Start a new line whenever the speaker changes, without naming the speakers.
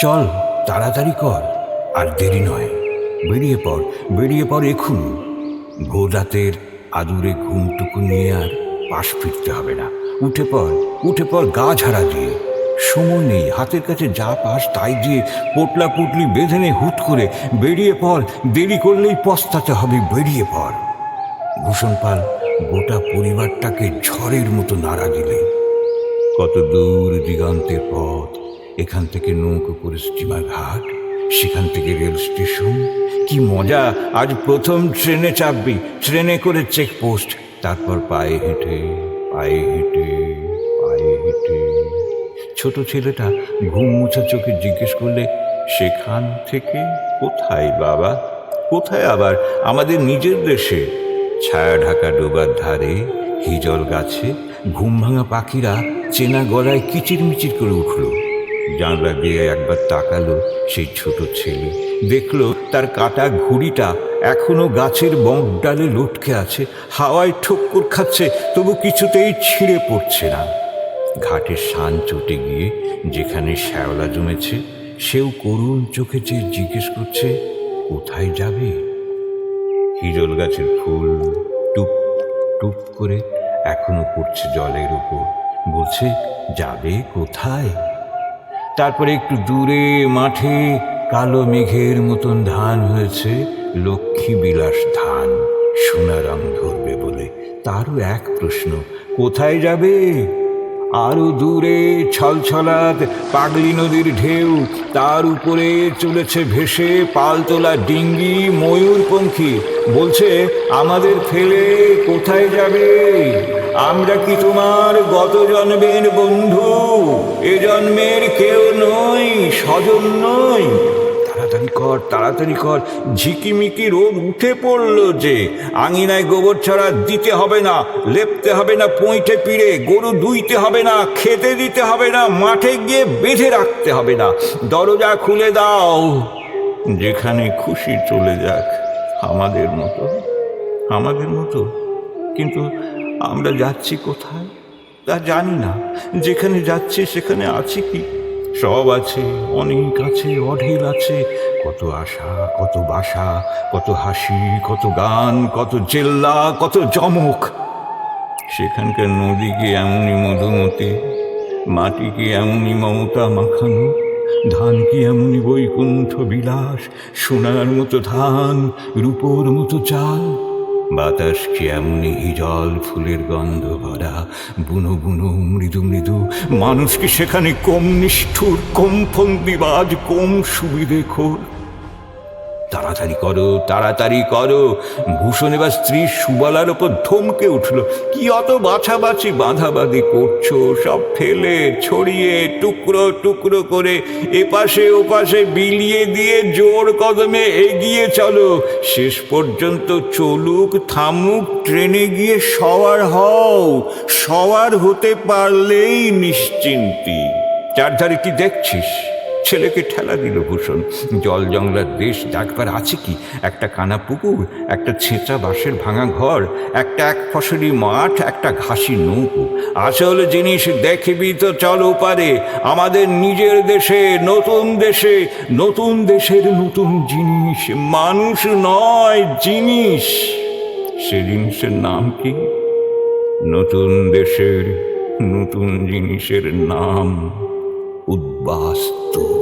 চল, তাড়াতাড়ি কর। আর দেরি নয়। বেরিয়ে পড় বেরিয়ে পড় এক্ষুনি ভোর রাতের আদুরে ঘুমটুকু নিয়ে আর পাশ ফিরতে হবে না। উঠে পড় উঠে পড় গা ঝাড়া দিয়ে। সময় নেই, হাতের কাছে যা পাস তাই দিয়ে পোটলা পুটলি বেঁধে নে হুট করে। বেরিয়ে পড়, দেরি করলেই পস্তাতে হবে, বেরিয়ে পড়। ভূষণ পাল গোটা পরিবারটাকে ঝড়ের মতো নাড়া দিলে কত দূর দিগন্তের পথ এখান থেকে নৌকো করে স্টিমার ঘাট, সেখান থেকে রেল স্টেশন। কি মজা! আজ প্রথম ট্রেনে চাপবি, ট্রেনে করে চেকপোস্ট। তারপর পায়ে হেঁটে পায়ে হেঁটে পায়ে হেঁটে। ছোট ছেলেটা ঘুম মুছা চোখে জিজ্ঞেস করলে, সেখান থেকে কোথায় বাবা? কোথায় আবার? আমাদের নিজের দেশে? ছায়া ঢাকা ডোবার ধারে, হিজল গাছে, ঘুম ভাঙা পাখিরা চেনা গলায় কিচিরমিচির করে উঠল। জানলা দিয়ে একবার তাকালো সেই ছোট ছেলে। দেখল তার কাটা ঘুড়িটা এখনও গাছের বঁক ডালে লটকে আছে, হাওয়ায় ঠক্কর খাচ্ছে, তবু কিছুতেই ছিঁড়ে পড়ছে না। ঘাটের শান চটে গিয়ে যেখানে শ্যাওলা জমেছে, সেও করুণ চোখে চেয়ে জিজ্ঞেস করছে, কোথায় যাবে? হিজল গাছের ফুল টুপ টুপ করে এখনও পড়ছে জলের উপর। বলছে, যাবে কোথায়? তারপরে একটু দূরে মাঠে কালো মেঘের মতন ধান হয়েছে, লক্ষ্মী বিলাস ধান। সোনা ধরবে বলে। তারও এক প্রশ্ন, কোথায় যাবে? আরও দূরে ছলছলাত পাগলি নদীর ঢেউ, তার উপরে চলেছে ভেসে পালতোলা ডিঙ্গি ময়ূরপঙ্খী। বলছে, আমাদের ফেলে কোথায় যাবে? আমরা কি তোমার গত জন্মের বন্ধু? এ জন্মের কেউ নই, স্বজন নই। তাড়াতাড়ি কর তাড়াতাড়ি কর। ঝিকিমিকি রোদ উঠে পড়ল যে, আঙিনায় গোবর ছড়া দিতে হবে না, লেপতে হবে না পঁইঠে পিড়ে, গরু দুইতে হবে না, খেতে দিতে হবে না, মাঠে গিয়ে বেঁধে রাখতে হবে না। দরজা খুলে দাও, যেখানে খুশি চলে যাক আমাদের মতো আমাদের মতো। কিন্তু আমরা যাচ্ছি কোথায়? তা জানি না, যেখানে যাচ্ছি সেখানে আছে কি? সব আছে, অনেক আছে, অঢেল আছে। কত আশা, কত বাসা, কত হাসি, কত গান, কত জেল্লা, কত জমক সেখানকার নদীকে এমনই মধুমতি মাটি কি এমনই মমতা মাখানো ধান কি এমনই বৈকুণ্ঠ বিলাস, সোনার মতো ধান, রূপোর মতো চাল। বাতাস কি এমনই হিজল ফুলের গন্ধ ভরা? বুনো বুনো, মৃদু মৃদু। মানুষ কি সেখানে কম নিষ্ঠুর, কম ফন্দিবাজ কম সুবিধে খোর? তাড়াতাড়ি করো তাড়াতাড়ি করো। ভূষণ এবার স্ত্রী সুবলার ওপর ধমকে উঠল, কি অত বাছাবাছি, বাঁধাবাঁধি করছ? সব ফেলে, ছড়িয়ে, টুকরো টুকরো করে এপাশে, ওপাশে বিলিয়ে দিয়ে জোর কদমে এগিয়ে চলো। শেষ পর্যন্ত চলুক, থামুক, ট্রেনে গিয়ে সওয়ার হও। সওয়ার হতে পারলেই নিশ্চিন্তি। চারধারে কি দেখছিস? ছেলেকে ঠেলা দিল ভূষণ। জল জংলার দেশ ডাকবার আছে কি? একটা কানা পুকুর, একটা ছেঁচা বাঁশের ভাঙা ঘর, একটা এক ফসলি মাঠ, একটা ঘাসি নৌকো। আসল জিনিস দেখবি তো চল পারে আমাদের নিজের দেশে, নতুন দেশে, নতুন দেশের নতুন জিনিস। মানুষ নয়, জিনিস। সে জিনিসের নাম কি? নতুন দেশের নতুন জিনিসের নাম। উদ্বাস্তু।